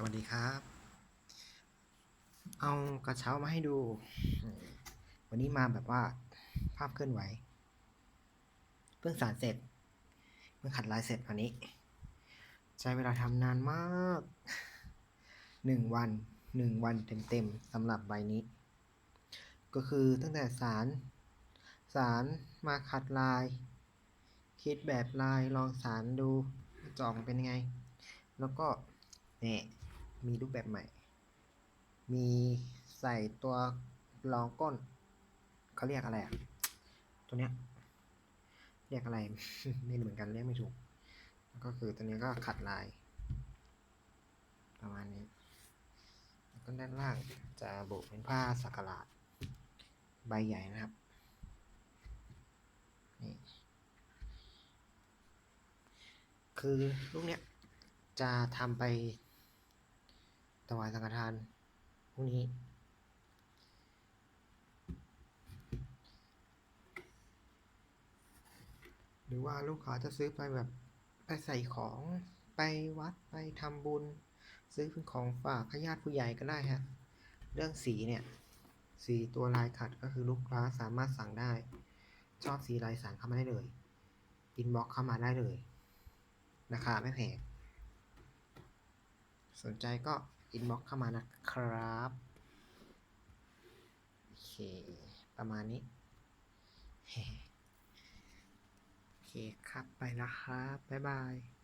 สวัสดีครับ เอากระเช้ามาให้ดู วันนี้มาแบบว่าภาพเคลื่อนไหว เพิ่งสารเสร็จ เพิ่งขัดลายเสร็จวันนี้ ใช้เวลาทำนานมากหนึ่งวันหนึ่งวันเต็มๆสำหรับใบนี้ ก็คือตั้งแต่สารสารมาขัดลาย คิดแบบลายลองสารดูจออกมาเป็นยังไง แล้วก็เนี่ย มีรูปแบบใหม่ มีใส่ตัวรองก้นเขาเรียกอะไรอะ ตัวเนี้ย เรียกอะไรไม่เหมือนกันเรียกไม่ถูกแล้วก็คือตัวนี้ก็ขัดลาย ประมาณนี้ แล้วก็ด้านล่างจะโบกเป็นผ้าสักหลาด ใบใหญ่นะครับ นี่ คือลูกเนี้ยจะทำไป ถวายสังฆทานพรุ่งนี้ หรือว่าลูกค้าจะซื้อไปแบบไปใส่ของไปวัดไปทำบุญ ซื้อเป็นของฝากให้ญาติผู้ใหญ่ก็ได้ฮะ เรื่องสีเนี่ย สีตัวลายขัดก็คือลูกค้าสามารถสั่งได้ ชอบสีลายสั่งเข้ามาได้เลยอินบ็อกเข้ามาได้เลยราคาไม่แพงสนใจก็ อินบ็อกเข้ามานะครับ โอเค ประมาณนี้ โอเคครับไปแล้วครับ บ๊ายบาย